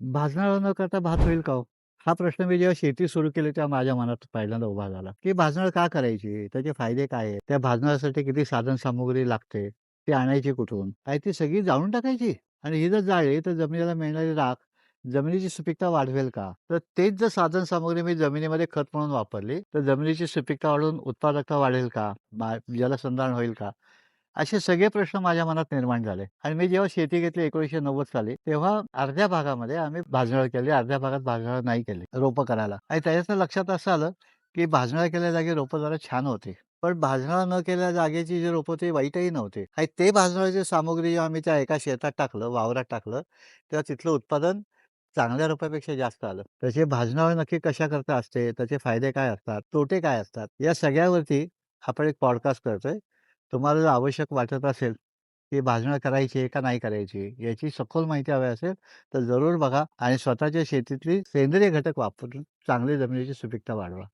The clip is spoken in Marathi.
भाजणारा न करता भात होईल का हो? हा प्रश्न मी जेव्हा शेती सुरू केली तेव्हा माझ्या मनात पहिल्यांदा उभा झाला, की भाजणार का करायची? त्याचे फायदे काय आहेत? त्या भाजण्यासाठी किती साधनसामुग्री लागते? ती आणायची कुठून? काय ती सगळी जाळून टाकायची? आणि ही जर जाळली तर जमिनीला मिळणारी राख जमिनीची सुपीकता वाढवेल का? तर तेच जर साधनसामुग्री मी जमिनीमध्ये खत म्हणून वापरली, तर जमिनीची सुपीकता वाढून उत्पादकता वाढेल का? जलसंधारण होईल का? असे सगळे प्रश्न माझ्या मनात निर्माण झाले आणि मी जेव्हा शेती घेतली 1990 साली, तेव्हा अर्ध्या भागामध्ये आम्ही भाजणं केली, अर्ध्या भागात भाजणं नाही केली, रोपं करायला आणि त्याच्यातनं लक्षात असं आलं, की भाजणं केल्या जागी रोपं जरा छान होती. पण भाजणं न केल्या जागेची जी रोपं होती वाईटही नव्हती आणि ते भाजणाची सामुग्री जेव्हा आम्ही त्या एका शेतात टाकलं, वावरात टाकलं, तेव्हा तिथलं उत्पादन चांगल्या रोपापेक्षा जास्त आलं. त्याचे भाजणावर नक्की कशा करता असते? त्याचे फायदे काय असतात? तोटे काय असतात? या सगळ्यावरती आपण एक पॉडकास्ट करतोय. तुम्हाला जर आवश्यक वाटत असेल, की भाजणं करायची आहे का नाही करायची? याची सखोल माहिती हवी असेल, तर जरूर बघा आणि स्वतःच्या शेतीतली सेंद्रिय घटक वापरून चांगली जमिनीची सुपीकता वाढवा.